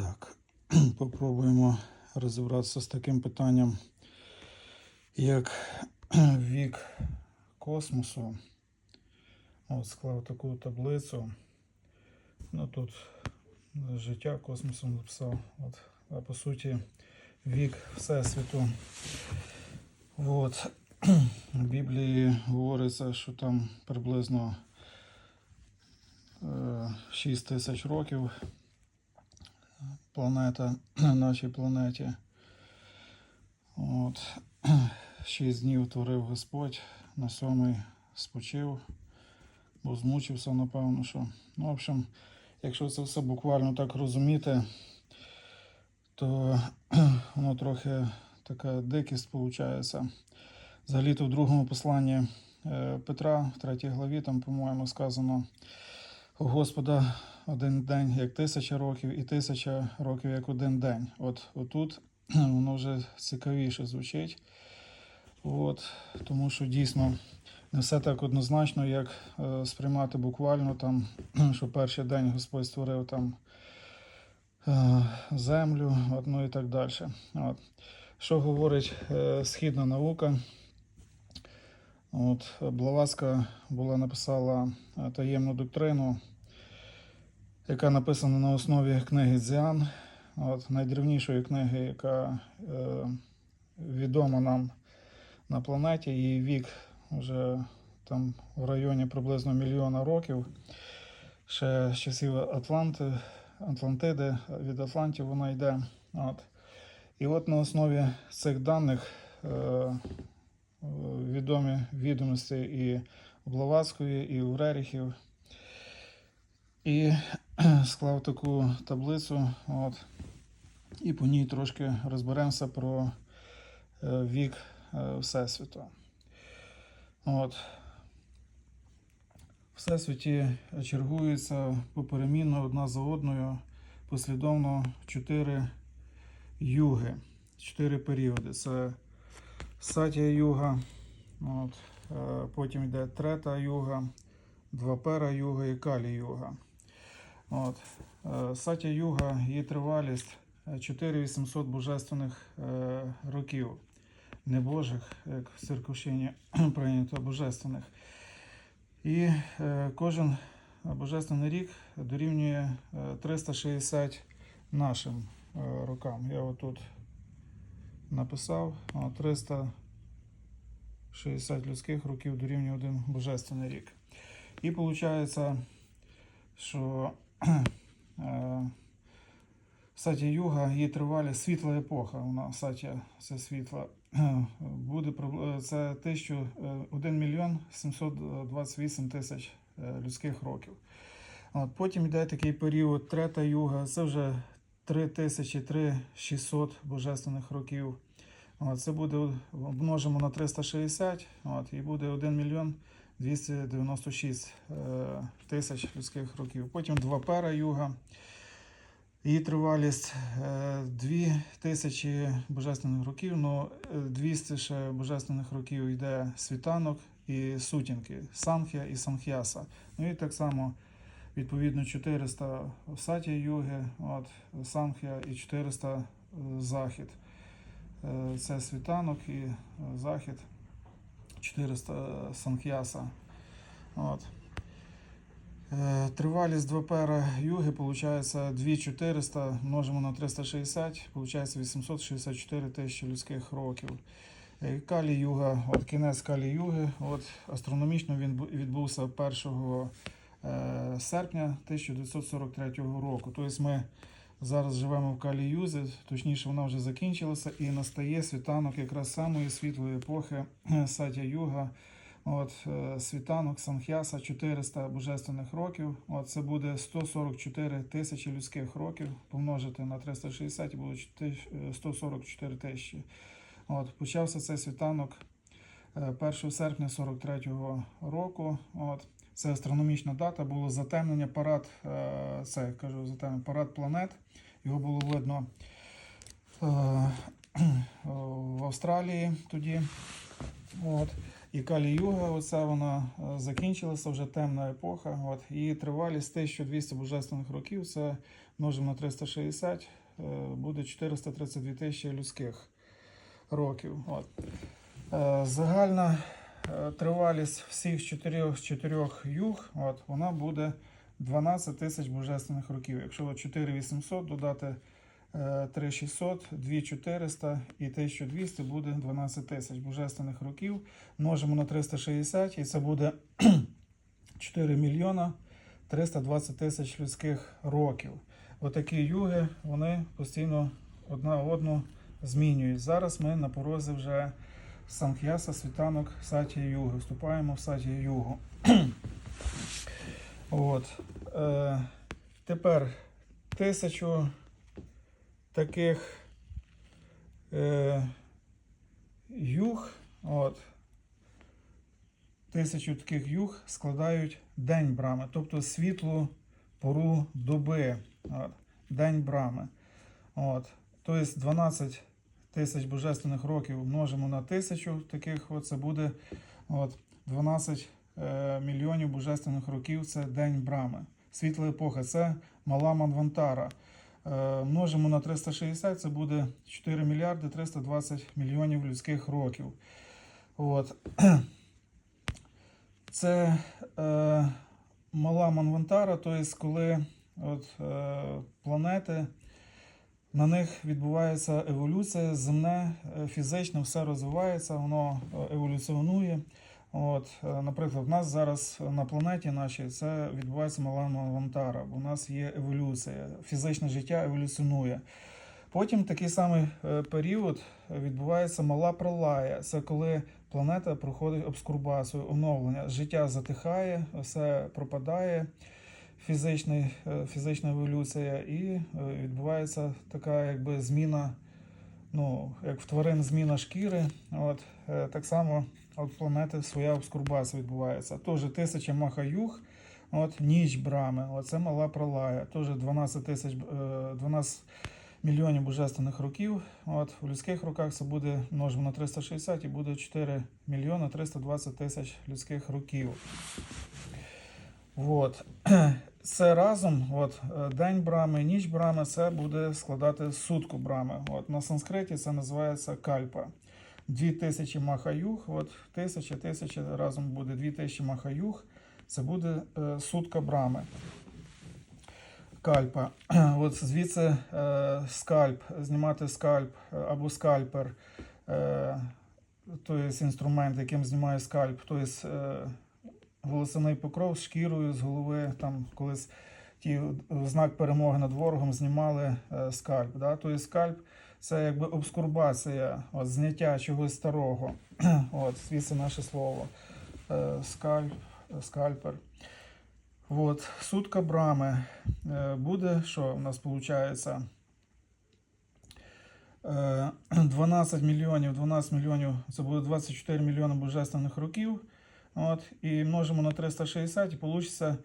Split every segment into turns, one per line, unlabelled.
Так, попробуємо розібратися з таким питанням, як вік космосу. От склав таку таблицю. Ну тут життя космосу написав. От, а по суті, вік Всесвіту. От. В Біблії говориться, що там приблизно е, 6 тисяч років планета нашій планеті. От. Шість днів творив Господь, на сьомий спочив, бо змучився, напевно, що. Ну, в общем, якщо це все буквально так розуміти, то воно трохи така дикість виходить. Взагалі-то в другому посланні е, Петра, в третій главі, там, по-моєму, сказано у Господа один день як тисяча років, і тисяча років як один день. От отут воно вже цікавіше звучить. От, тому що дійсно не все так однозначно, як е, сприймати буквально там, що перший день Господь створив там е, землю, от, ну і так далі. От. Що говорить е, східна наука? От, Блаватська була написала е, таємну доктрину, яка написана на основі книги Дзіан, от, найдревнішої книги, яка е, відома нам на планеті. Її вік вже там в районі приблизно мільйона років. Ще з часів Атланти, Атлантиди, від Атлантів вона йде. От. І от на основі цих даних е, відомі відомості і Блаватської, і у І склав таку таблицю, от, і по ній трошки розберемося про е, вік е, Всесвіту. От. Всесвіті чергуються поперемінно одна за одною послідовно чотири юги, чотири періоди. Це Сатія юга, от, е, потім йде трета юга, двапера юга і калі юга. От, е, Сатя юга, її тривалість е, 4800 божественних е, років. Не божих, як в церковщині прийнято, божественних. І кожен божественний рік дорівнює е, 360 нашим рокам. Я отут написав 360 людських років дорівнює один божественний рік. І виходить, що е, Сатя Юга, її тривалі світла епоха. Вона Сатя це світла. Буде це 1000, е, 1 мільйон 728 тисяч е, людських років. От, потім йде такий період трета юга, це вже 3000-3600 божественних років. Це буде множимо на 360, от, і буде 1 мільйон 296 е, тисяч людських років. Потім два пера юга. Її тривалість е, 2000 божественних років, ну 200 ще божественних років йде світанок і сутінки, Санхя і Санхяса. Ну і так само відповідно 400 в Саті Юги, от, Санхя і 400 е, захід. Е, Це світанок і е, захід 400 Санхяса. От. Тривалість двопера юги виходить 2400 множимо на 360, виходить 864 тисячі людських років. Е, Калі юга, от кінець калі юги, от астрономічно він відбувся 1 е, серпня 1943 року. Тобто ми зараз живемо в калі юзі, точніше вона вже закінчилася і настає світанок якраз самої світлої епохи Сатя Юга. От, е, світанок Санхяса 400 божественних років. От, це буде 144 тисячі людських років. Помножити на 360 і буде е, 144 тисячі. От, почався цей світанок е, 1 серпня 43-го року. От, це астрономічна дата, було затемнення парад, е, це я кажу, затемнення парад планет. Його було видно е, в Австралії тоді. От. І Калі-Юга, оця вона е, закінчилася, вже темна епоха. От, і тривалість 1200 божественних років, це множимо на 360, е, буде 432 тисячі людських років. От. Загальна тривалість всіх чотирьох, чотирьох юг, от, вона буде 12 тисяч божественних років. Якщо 4800 додати е, 3600, 2400 і 1200 буде 12 тисяч божественних років. Множимо на 360 і це буде 4 мільйона 320 тисяч людських років. Отакі юги вони постійно одна одну змінюють. Зараз ми на порозі вже Санх'яса, світанок Сатія Юги. Вступаємо в Сатія Югу. От. Е, тепер тисячу таких е, юг. От, тисячу таких юг складають день брами, тобто світлу пору доби. От, день брами. От, тобто 12 тисяч божественних років множимо на тисячу таких, от, це буде от, 12 е, мільйонів божественних років це день брами. Світла епоха це мала Манвантара. Е, множимо на 360, це буде 4 мільярди 320 мільйонів людських років. От. Це е, мала Манвантара, тобто коли от, е, планети, на них відбувається еволюція, земне, е, фізично все розвивається, воно е, еволюціонує. От, е, наприклад, в нас зараз на планеті нашій це відбувається мала Манвантара, бо у нас є еволюція, фізичне життя еволюціонує. Потім такий самий період відбувається мала пролая. Це коли планета проходить обскурбацію, оновлення. Життя затихає, все пропадає, фізичний, е, фізична еволюція, і е, відбувається така якби зміна, ну, як в тварин зміна шкіри. От, е, так само от планети своя обскурбація відбувається. Теж тисяча махаюг, от, ніч брами, оце мала пролая. Теж 12 тисяч, е, 12 мільйонів божественних років. От, в людських роках це буде множимо на 360 і буде 4 мільйони 320 тисяч людських років. От. Це разом, от, е, день брами, ніч брами, це буде складати сутку брами. От, на санскриті це називається кальпа. Дві тисячі махаюг, от тисяча, тисяча разом буде дві тисячі махаюг, це буде е, сутка брами. Кальпа. От звідси е, скальп, знімати скальп е, або скальпер, е, тобто інструмент, яким знімає скальп, тобто е, волосяний покров з шкірою з голови, там колись ті в знак перемоги над ворогом знімали е, скальп. Да? Тобто скальп це якби обскурбація, от, зняття чогось старого. От, звідси наше слово. Е, скальп, скальпер. От, сутка брами е, буде, що в нас виходить? 12 мільйонів, 12 мільйонів, це буде 24 мільйони божественних років. От, і множимо на 360 і вийде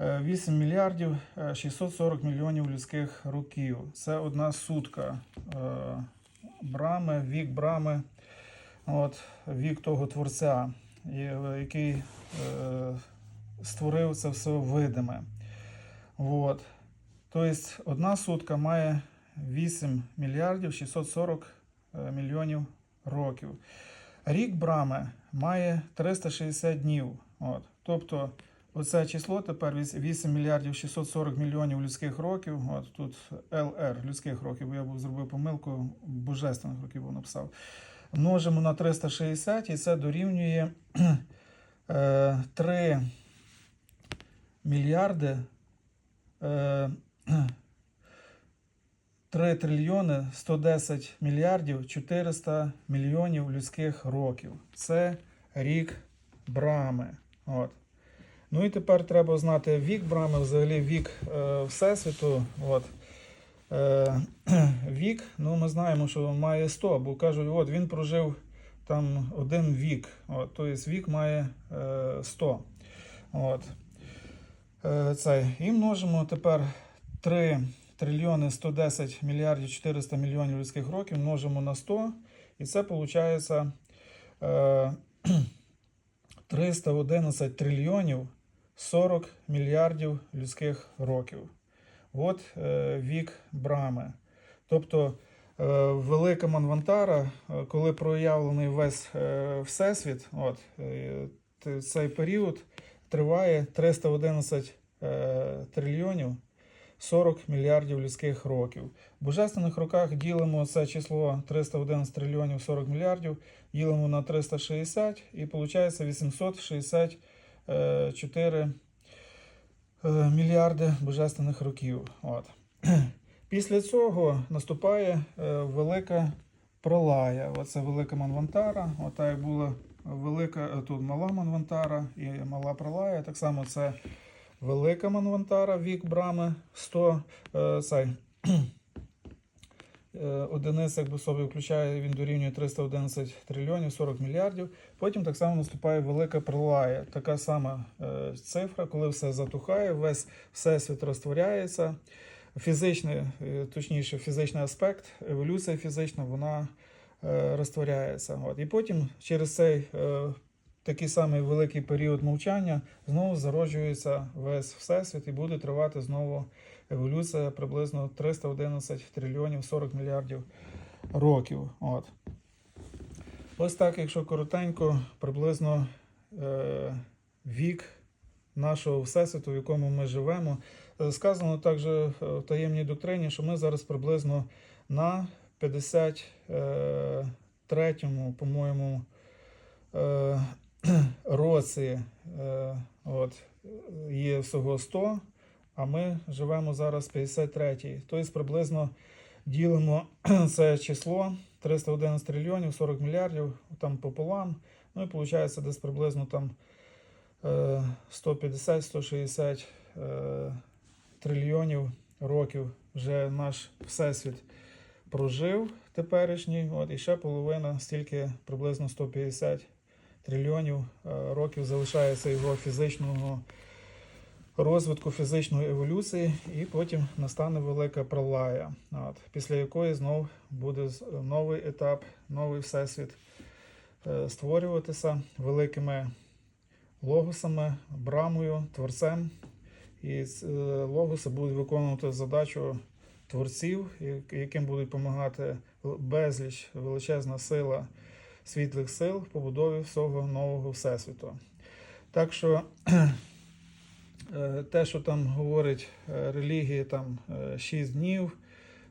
8 мільярдів е, 640 мільйонів людських років. Це одна сутка е, брами, вік брами, от, вік того творця, який е, створив це все видиме. От. Тобто одна сутка має 8 мільярдів 640 е, мільйонів років. Рік брами має 360 днів. От. Тобто оце число тепер 8 мільярдів 640 мільйонів людських років. От тут ЛР людських років, бо я був зробив помилку, божественних років був написав. Множимо на 360 і це дорівнює е, 3 мільярди е, 3 трильйони 110 мільярдів 400 мільйонів людських років. Це рік брами. От. Ну і тепер треба знати вік брами, взагалі вік е, Всесвіту. От. Е, вік, ну ми знаємо, що має 100, бо кажуть, от він прожив там один вік. От, тобто вік має е, 100. От. Е, Цей. І множимо тепер 3 трильйони 110 мільярдів 400 мільйонів людських років множимо на 100. І це виходить е, 311 трильйонів 40 мільярдів людських років. От е, вік Брами. Тобто е, велика Манвантара, коли проявлений весь Всесвіт, от, цей період триває 311 е, трильйонів 40 мільярдів людських років. В божественних роках ділимо це число 311 трильйонів 40 мільярдів, ділимо на 360 і виходить 864 е, мільярди божественних років. От. Після цього наступає е, велика пролая. Оце велика Манвантара. Ота була велика е, тут мала Манвантара і мала пролая. Так само це велика Манвантара, вік Брами 100 е, цей, е, одиниць, якби собі включає, він дорівнює 311 трильйонів 40 мільярдів. Потім так само наступає велика пролая. Така сама е, цифра, коли все затухає, весь всесвіт розтворяється. Фізичний, е, точніше, фізичний аспект, еволюція фізична, вона е, розтворяється. От. І потім через цей е, такий самий великий період мовчання знову зароджується весь всесвіт і буде тривати знову еволюція приблизно 311 трильйонів 40 мільярдів років. От. Ось так, якщо коротенько, приблизно е, вік нашого всесвіту, в якому ми живемо. Е, Сказано також е, в таємній доктрині, що ми зараз приблизно на 53-му, по-моєму, е, році е, от, є всього 100, а ми живемо зараз 53-й. Тобто приблизно ділимо це число 311 трильйонів, 40 мільярдів там пополам. Ну і виходить десь приблизно там е, 150-160 е, трильйонів років вже наш всесвіт прожив теперішній. От, і ще половина, стільки приблизно 150 трильйонів е, років залишається його фізичного розвитку, фізичної еволюції, і потім настане велика пролая, от, після якої знов буде новий етап, новий всесвіт е, створюватися великими логосами, брамою, творцем. І е, логоси будуть виконувати задачу творців, яким будуть допомагати безліч величезна сила світлих сил в побудові всього нового всесвіту. Так що е, те, що там говорить е, релігії, там 6 днів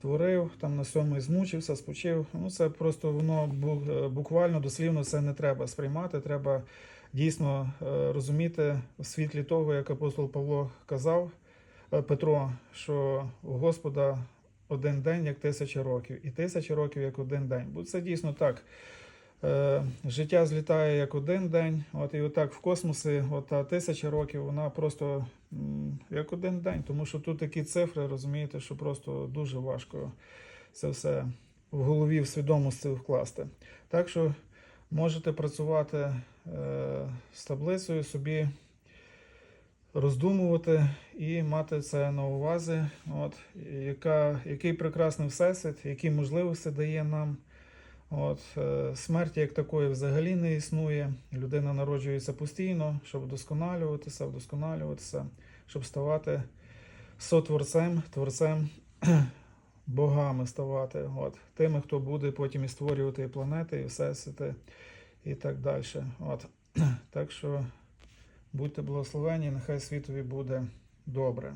творив, там на сьомий змучився, спочив. Ну це просто воно е, буквально дослівно це не треба сприймати. Треба дійсно е, розуміти в світлі того, як апостол Павло казав е, Петро, що у Господа один день як тисяча років, і тисяча років як один день. Бо це дійсно так. Е, Життя злітає як один день, от і отак в космосі, от та тисяча років, вона просто як один день, тому що тут такі цифри, розумієте, що просто дуже важко це все в голові в свідомості вкласти. Так що можете працювати е, з таблицею, собі роздумувати і мати це на увазі, от, яка, який прекрасний всесвіт, які можливості дає нам. От, е, смерті як такої взагалі не існує. Людина народжується постійно, щоб вдосконалюватися, вдосконалюватися, щоб ставати сотворцем, творцем, богами ставати. От, тими, хто буде потім і створювати і планети, і всесвіти, і так далі. От, так що будьте благословені, нехай світові буде добре.